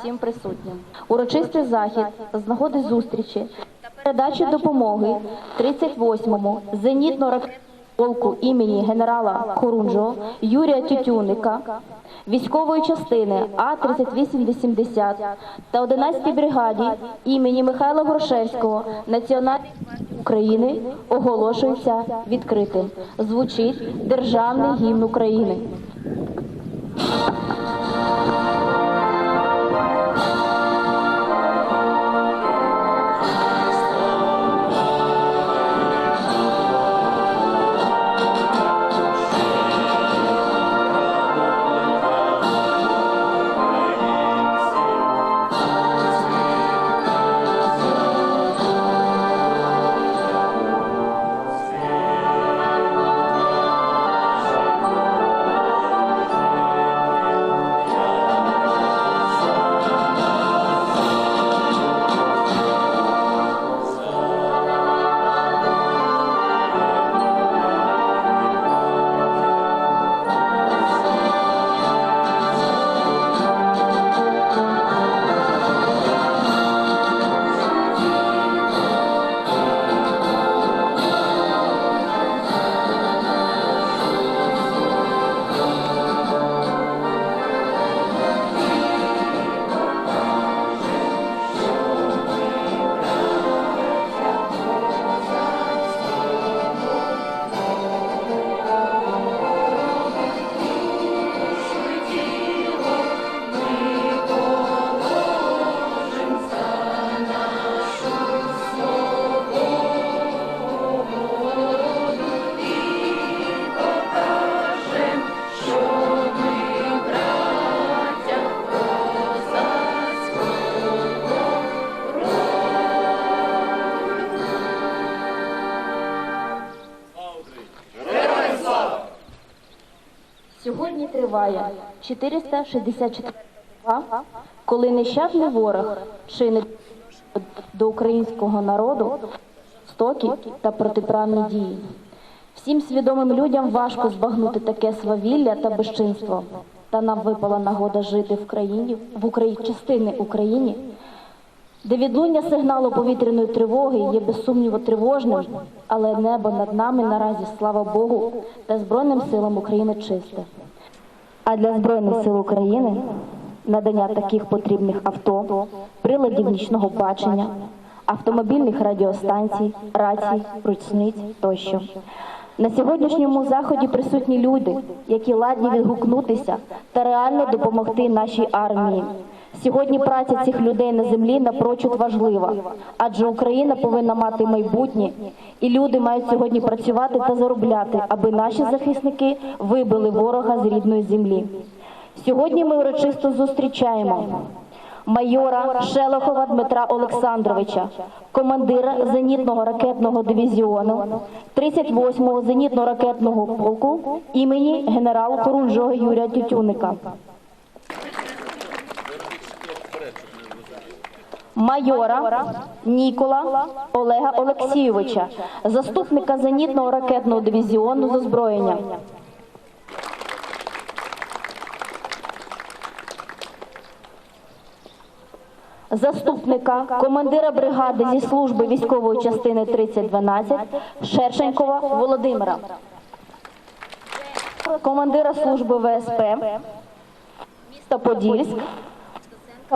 всім присутнім. Урочистий захід з нагоди зустрічі передачі допомоги 38-му зенітно-ракетному полку імені генерала Хорунжого Юрія Тютюника, військової частини А-3880 та 11-й бригаді імені Михайла Грушевського Національної України оголошується відкритим. Звучить Державний гімн України. Триває 464 доба, коли нещадний ворог чинить до українського народу жорстокі та протиправні дії. Всім свідомим людям важко збагнути таке свавілля та безчинство. Та нам випала нагода жити в країні, в Україні, частини України, де відлуння сигналу повітряної тривоги є без сумніву тривожним, але небо над нами наразі, слава Богу, та Збройним силам України чисте. А для Збройних сил України надання таких потрібних авто, приладів нічного бачення, автомобільних радіостанцій, рацій, ручниць тощо. На сьогоднішньому заході присутні люди, які ладні відгукнутися та реально допомогти нашій армії. Сьогодні праця цих людей на землі напрочуд важлива, адже Україна повинна мати майбутнє, і люди мають сьогодні працювати та заробляти, аби наші захисники вибили ворога з рідної землі. Сьогодні ми урочисто зустрічаємо майора Шелохова Дмитра Олександровича, командира зенітного ракетного дивізіону 38-го зенітно-ракетного полку імені генерала Хорунжого Юрія Тютюника. Майора Нікола Олега Олексійовича, заступника зенітного ракетного дивізіону з озброєння. Заступника командира бригади зі служби військової частини 3012 Шершенькова Володимира, командира служби ВСП міста Подільськ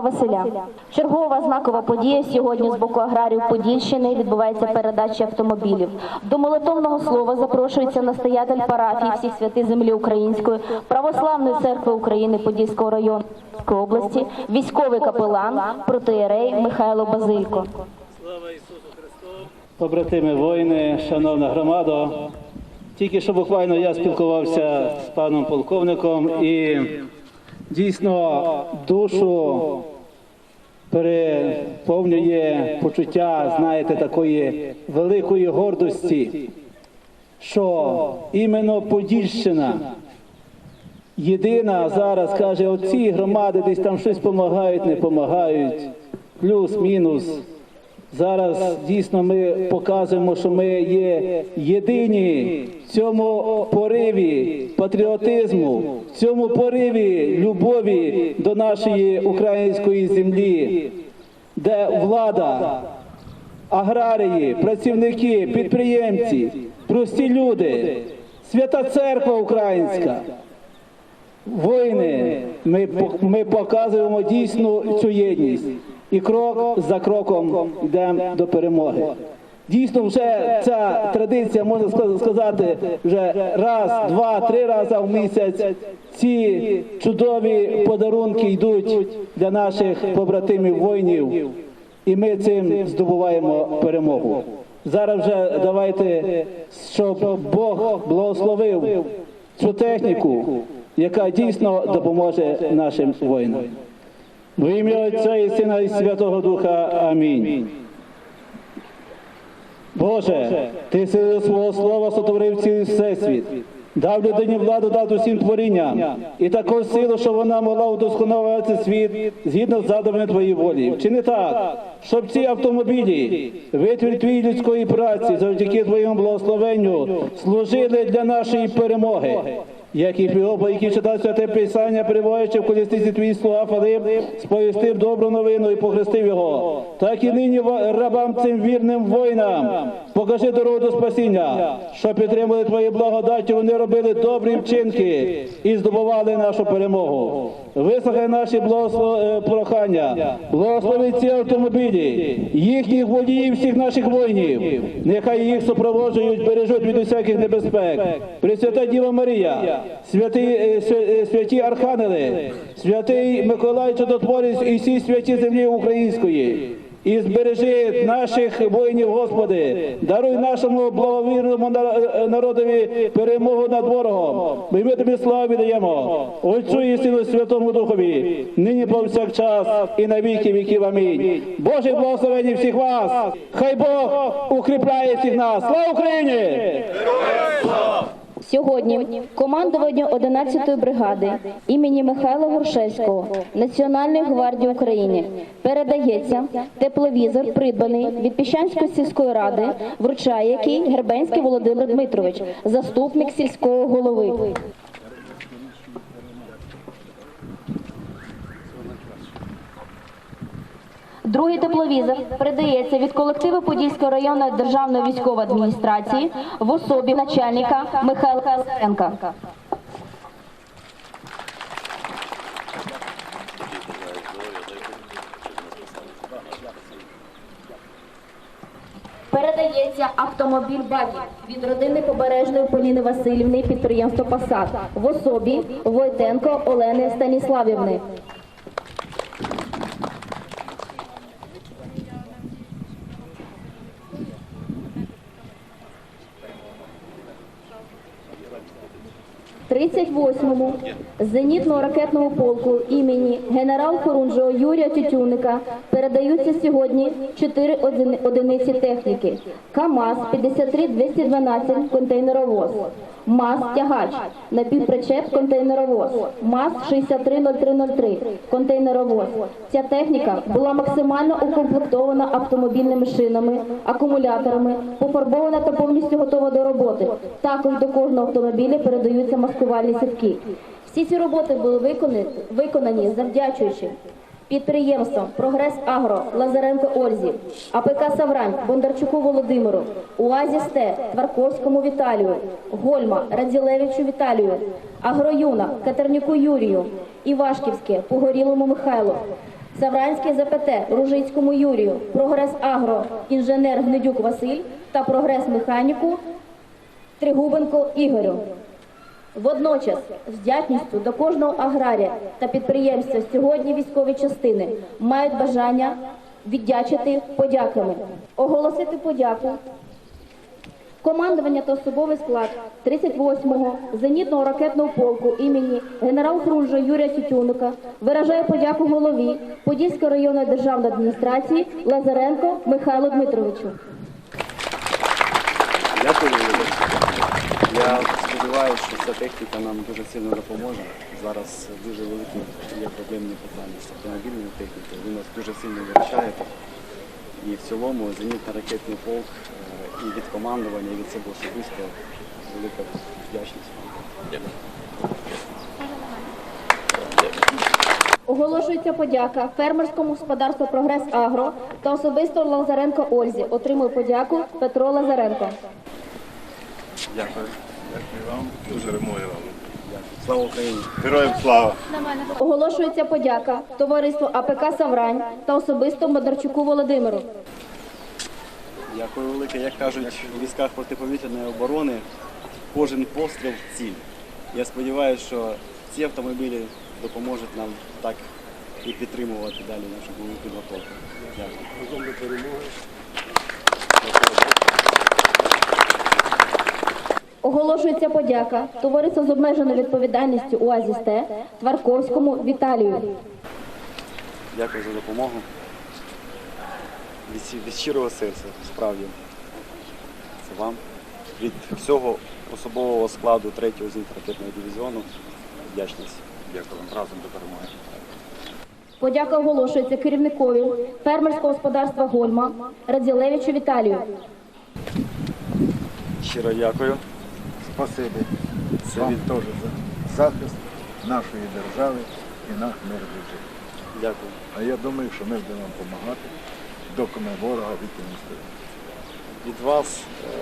Василя. Чергова знакова подія сьогодні з боку аграрів Подільщини відбувається передача автомобілів. До молитовного слова запрошується настоятель парафії всіх святих землі української, православної церкви України Подільського району області, військовий капелан, протиєрей Михайло Базилько. Слава Ісусу Христу! Побратими воїни, шановна громада. Тільки що буквально я спілкувався з паном полковником і дійсно душу переповнює почуття, знаєте, такої великої гордості, що іменно Подільщина єдина зараз каже, оці громади десь там щось допомагають, не допомагають, плюс-мінус. Зараз дійсно ми показуємо, що ми є єдині в цьому пориві патріотизму, в цьому пориві любові до нашої української землі, де влада, аграрії, працівники, підприємці, прості люди, свята церква українська. Воїни, ми, ми показуємо дійсну цю єдність і крок за кроком йдемо до перемоги. Дійсно, вже ця традиція, можна сказати, вже раз, два, три рази в місяць ці чудові подарунки йдуть для наших побратимів воїнів, і ми цим здобуваємо перемогу. Зараз вже давайте, щоб Бог благословив цю техніку, яка дійсно допоможе нашим воїнам. В ім'я Отця і Сина і Святого Духа. Амінь. Боже, ти силою свого слова сотворив цілий всесвіт, дав людині владу дав усім творінням, і таку силу, що вона могла удосконалювати світ згідно з задумами твоєї волі. Чи не так, щоб ці автомобілі, витвір твоєї людської праці, завдяки твоєму благословенню, служили для нашої перемоги. Як і Фіопа, який читав святе писання, перебуваючи в колісниці твій слова Филип, сповістив добру новину і похрестив його. Так і нині рабам цим вірним воїнам покажи дорогу до спасіння, що підтримали твої благодаті, вони робили добрі вчинки і здобували нашу перемогу. Вислухай наші благосло- е, прохання, благослови ці автомобілі, їхніх водіїв, всіх наших воїнів. Нехай їх супроводжують, бережуть від усяких небезпек. Пресвята Діва Марія, святі, е, е, святі архангели, святий Миколай Чудотворець і всі святі землі української. І збережи наших воїнів, Господи, даруй нашому благовірному е, народові перемогу над ворогом. Бо ми тобі славу віддаємо, Отцю і Сину Святому Духові, нині повсякчас і на віки віків. Амінь. Божих благословень всіх вас. Хай Бог укріпляє всіх нас. Слава Україні! Сьогодні командування 11-ї бригади імені Михайла Горшевського Національної гвардії України передається тепловізор, придбаний від Піщанської сільської ради, вручає який Гербенський Володимир Дмитрович, заступник сільського голови. Другий тепловізор передається від колективу Подільської районної державної військової адміністрації в особі начальника Михайла Лисенка. Передається автомобіль «Багі» від родини Побережної Поліни Васильівни підприємство «Пасад» в особі Войтенко Олени Станіславівни. Тридцять восьмому зенітно ракетному полку імені генерал Хорунжого Юрія Тютюника передаються сьогодні чотири одини- одиниці техніки: КАМАЗ 53-212 контейнеровоз, МАЗ тягач, напівпричеп контейнеровоз, МАЗ 630303 контейнеровоз. Ця техніка була максимально укомплектована автомобільними шинами, акумуляторами, пофарбована та повністю готова до роботи. Також до кожного автомобіля передаються маскувальні сітки. Всі ці роботи були виконані завдячуючи підприємствам Прогрес Агро Лазаренко Ользі, АПК Саврань Бондарчуку Володимиру, УАЗі СТ Тварковському Віталію, Гольма Радзілевичу Віталію, Агроюна Катернюку Юрію, Івашківське Погорілому Михайлу, Савранське ЗПТ Ружицькому Юрію, Прогрес Агро інженер Гнедюк Василь та Прогрес Механіку Тригубенко Ігорю. Водночас, з вдячністю до кожного аграрія та підприємця сьогодні військові частини мають бажання віддячити подяками, оголосити подяку. Командування та особовий склад 38-го зенітного ракетного полку імені генерал Хрунжа Юрія Тютюника виражає подяку голові Подільської районної державної адміністрації Лазаренко Михайлу Дмитровичу. Дякую, сподіваюся, що ця техніка нам дуже сильно допоможе. Зараз дуже великі є проблемні питання з автомобільною технікою. Ви нас дуже сильно вирішаєте. І в цілому зенітно-ракетний полк е, і від командування, і від себе особисто велика вдячність вам. Оголошується подяка фермерському господарству Прогрес Агро та особисто Лазаренко Ользі. Отримує подяку Петро Лазаренко. Дякую. Дякую вам. Дуже ремою вам. Слава Україні! Героям слава! Оголошується подяка товариству АПК Саврань та особисто Бондарчуку Володимиру. Дякую велике. Як кажуть у військах протиповітряної оборони, кожен постріл ціль. Я сподіваюся, що ці автомобілі допоможуть нам так і підтримувати далі нашу бойову підготовку. Дякую. Оголошується подяка товариству з обмеженою відповідальністю УАЗіСТ Тварковському Віталію. Дякую за допомогу. Від, від щирого серця, справді. Це вам. Від всього особового складу 3-го зенітно-ракетного дивізіону. Вдячність. Дякую вам. Разом до перемоги. Подяка оголошується керівникові фермерського господарства Гольма Радзілевичу Віталію. Щиро дякую. Спасибі Це вам від- теж за захист нашої держави і наш мир життя. Дякую. А я думаю, що ми будемо допомагати, доки ми ворога відкинути. від вас, е,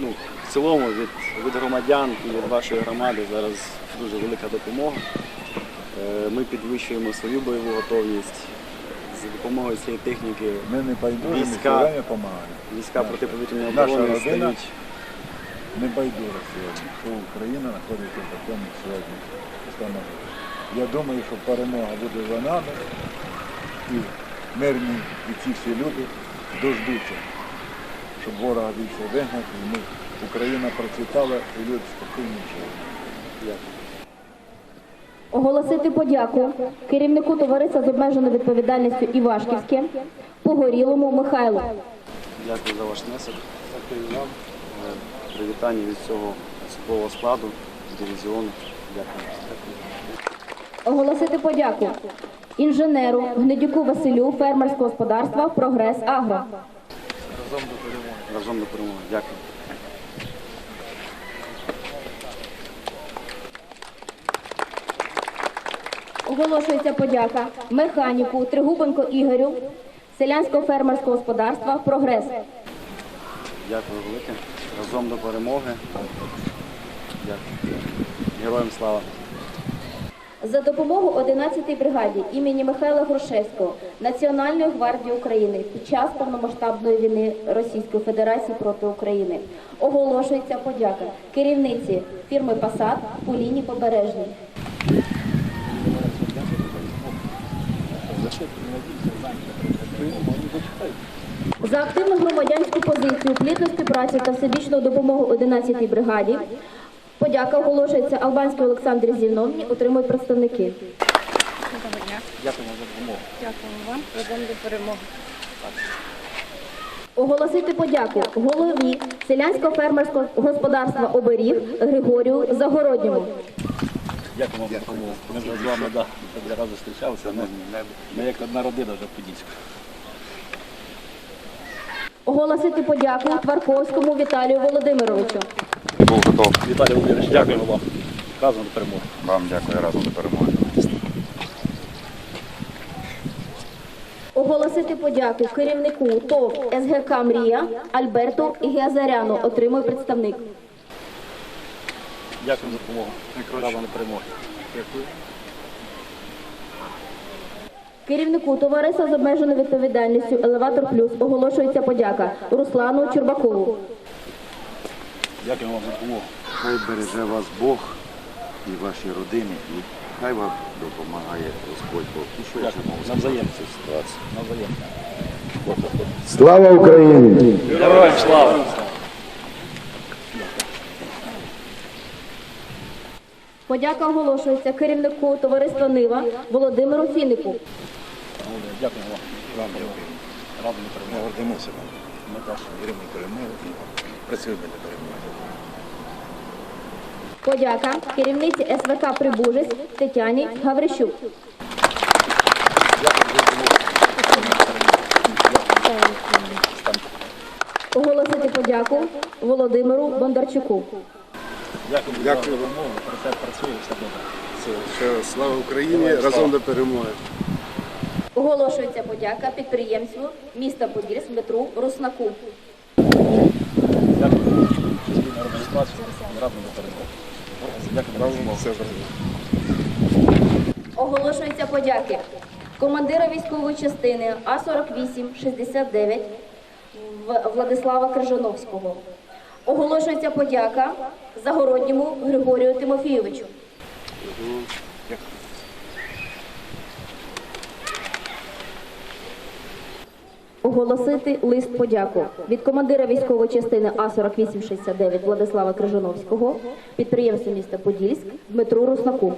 ну, в цілому від, від громадян і від вашої громади зараз дуже велика допомога. Е, Ми підвищуємо свою бойову готовність з допомогою цієї техніки. Ми не байдужі, Війська. Війська протиповітряної оборони стають. Не байдужа сьогодні, що Україна знаходиться в такому сьогодні становищі. Я думаю, що перемога буде за нами і мирні і ці всі люди дождуться, щоб ворога більше вигнати, і ми, Україна процвітала і люди спокійно жили. Дякую. Оголосити подяку керівнику товариства з обмеженою відповідальністю Івашківське Погорілому Михайлу. Дякую за ваш внесок. Дякую вам. Привітання від цього особового складу, дивізіону. Дякую. Оголосити подяку інженеру Гнедюку Василю фермерського господарства Прогрес Агро. Разом до перемоги. Дякую. Оголошується подяка механіку Тригубенко Ігорю селянського фермерського господарства Прогрес. Дякую велике. Разом до перемоги. Дякую. Героям слава. За допомогу 11-й бригаді імені Михайла Грушевського Національної гвардії України під час повномасштабної війни Російської Федерації проти України оголошується подяка керівниці фірми Пасад Поліні Побережній. За активну громадянську позицію, плідну співпрацю та всебічну допомогу 11-й бригаді. Подяка оголошується Албанській Олександрі Зіновні, отримують представники. Дякую за допомогу. Дякую вам. Разом до перемоги. Оголосити подяку голові селянського фермерського господарства Оберіг Григорію Загородньому. Дякую вам за допомогу. Ми вже з вами да, разу зустрічалися. Ми, ми як одна родина вже в Подільську. Оголосити подяку Тварковському Віталію Володимировичу. Був готов. Віталій Володимирович, дякуємо вам. Разом до перемоги. Вам дякую разом до перемоги. Оголосити подяку керівнику ТОВ СГК Мрія Альберту Геазаряну. Отримує представник. Дякую за допомогу. Разом до перемоги. Керівнику товариства з обмеженою відповідальністю Елеватор Плюс оголошується подяка Руслану Чурбакову. Дякуємо вам за допомогу. Хай береже вас Бог і ваші родини, і хай вам допомагає Господь Бог. І що я ще можу сказати Навзаєм. в цій ситуації? Навзаєм. Слава Україні! Героям слава! Подяка оголошується керівнику товариства Нива Володимиру Фінику буде. Дякую вам. Вам дякую. Радимо перемогу. Ми гордимося вам. Ми теж віримо в перемогу і працюємо для перемоги. Подяка керівниці СВК Прибужець Тетяні Гаврищук. Оголосити подяку Володимиру Бондарчуку. Дякую, за допомогу. Про це працює все добре. Слава Україні! Разом до перемоги. Оголошується подяка підприємству міста Подільськ Дмитру Руснаку. Оголошується подяки командира військової частини А-48-69 Владислава Крижановського. Оголошується подяка Загородньому Григорію Тимофійовичу. Оголосити лист подяку від командира військової частини А-4869 Владислава Крижановського, підприємства міста Подільськ Дмитру Руснаку.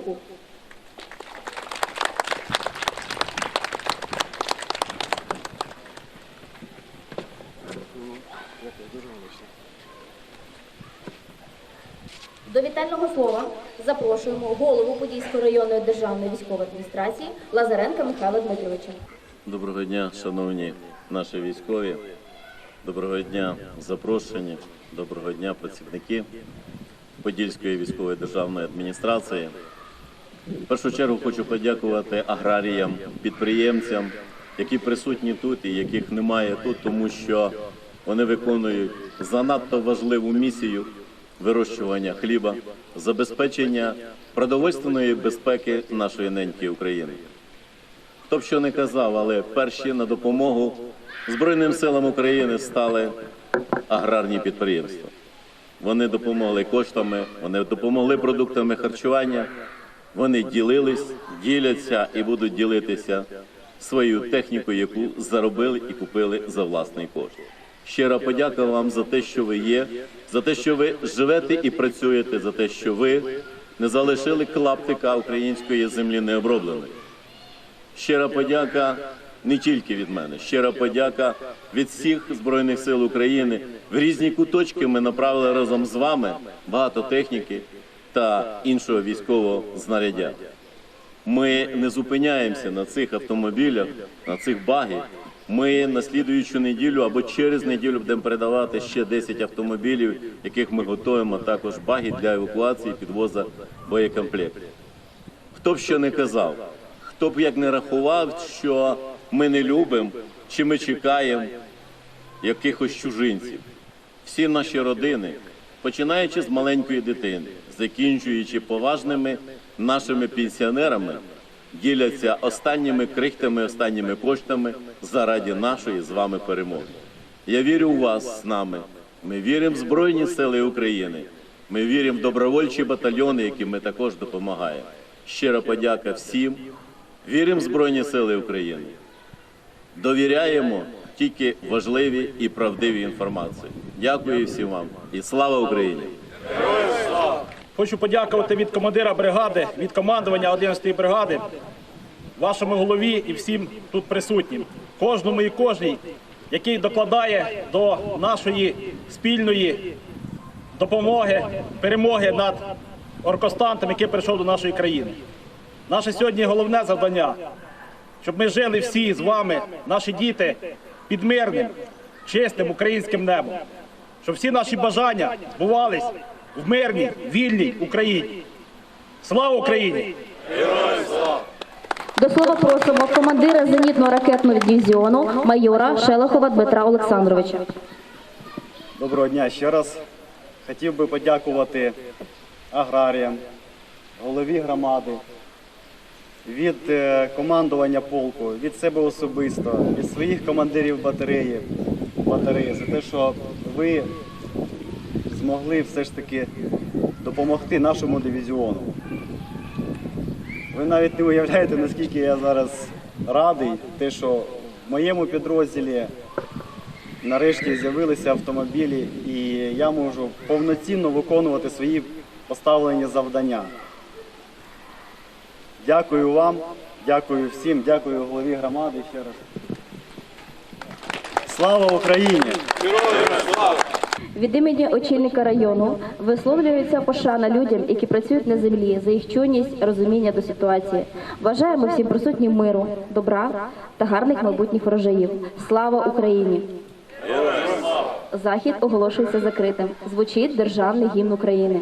До вітального слова запрошуємо голову Подільської районної державної військової адміністрації Лазаренка Михайла Дмитровича. Доброго дня, шановні наші військові. Доброго дня, запрошені. Доброго дня, працівники Подільської військової державної адміністрації. В першу чергу хочу подякувати аграріям, підприємцям, які присутні тут і яких немає тут, тому що вони виконують занадто важливу місію вирощування хліба, забезпечення продовольственної безпеки нашої неньки України. Хто б що не казав, але перші на допомогу Збройним силам України стали аграрні підприємства. Вони допомогли коштами, вони допомогли продуктами харчування, вони ділились, діляться і будуть ділитися своєю технікою, яку заробили і купили за власний кошт. Щира подяка вам за те, що ви є, за те, що ви живете і працюєте, за те, що ви не залишили клаптика української землі необробленої. Щира подяка не тільки від мене, щира подяка від всіх збройних сил України. В різні куточки ми направили разом з вами багато техніки та іншого військового знаряддя. Ми не зупиняємося на цих автомобілях, на цих багів. Ми на слідуючу неділю або через неділю будемо передавати ще 10 автомобілів, яких ми готуємо також баги для евакуації, підвоза боєкомплектів. Хто б що не казав, хто б як не рахував, що ми не любимо чи ми чекаємо якихось чужинців. Всі наші родини, починаючи з маленької дитини, закінчуючи поважними нашими пенсіонерами, діляться останніми крихтами, останніми коштами заради нашої з вами перемоги. Я вірю у вас з нами. Ми віримо в Збройні Сили України. Ми віримо в добровольчі батальйони, яким ми також допомагаємо. Щира подяка всім. Віримо в Збройні Сили України. Довіряємо тільки важливі і правдиві інформації. Дякую всім вам і слава Україні! Хочу подякувати від командира бригади, від командування 11-ї бригади, вашому голові і всім тут присутнім, кожному і кожній, який докладає до нашої спільної допомоги, перемоги над оркостантом, який прийшов до нашої країни. Наше сьогодні головне завдання, щоб ми жили всі з вами, наші діти, під мирним, чистим українським небом, щоб всі наші бажання збувались в мирній, вільній Україні. Слава Україні! До слова просимо командира зенітно-ракетного дивізіону майора Шелохова Дмитра Олександровича. Доброго дня ще раз. Хотів би подякувати аграріям, голові громади, від е, командування полку, від себе особисто, від своїх командирів батареї, батареї за те, що ви змогли все ж таки допомогти нашому дивізіону. Ви навіть не уявляєте, наскільки я зараз радий, те, що в моєму підрозділі нарешті з'явилися автомобілі, і я можу повноцінно виконувати свої поставлені завдання. Дякую вам, дякую всім, дякую голові громади ще раз. Слава Україні! Від імені очільника району висловлюється пошана людям, які працюють на землі, за їх чуйність, розуміння до ситуації. Бажаємо всім присутнім миру, добра та гарних майбутніх врожаїв. Слава Україні! Захід оголошується закритим. Звучить державний гімн України.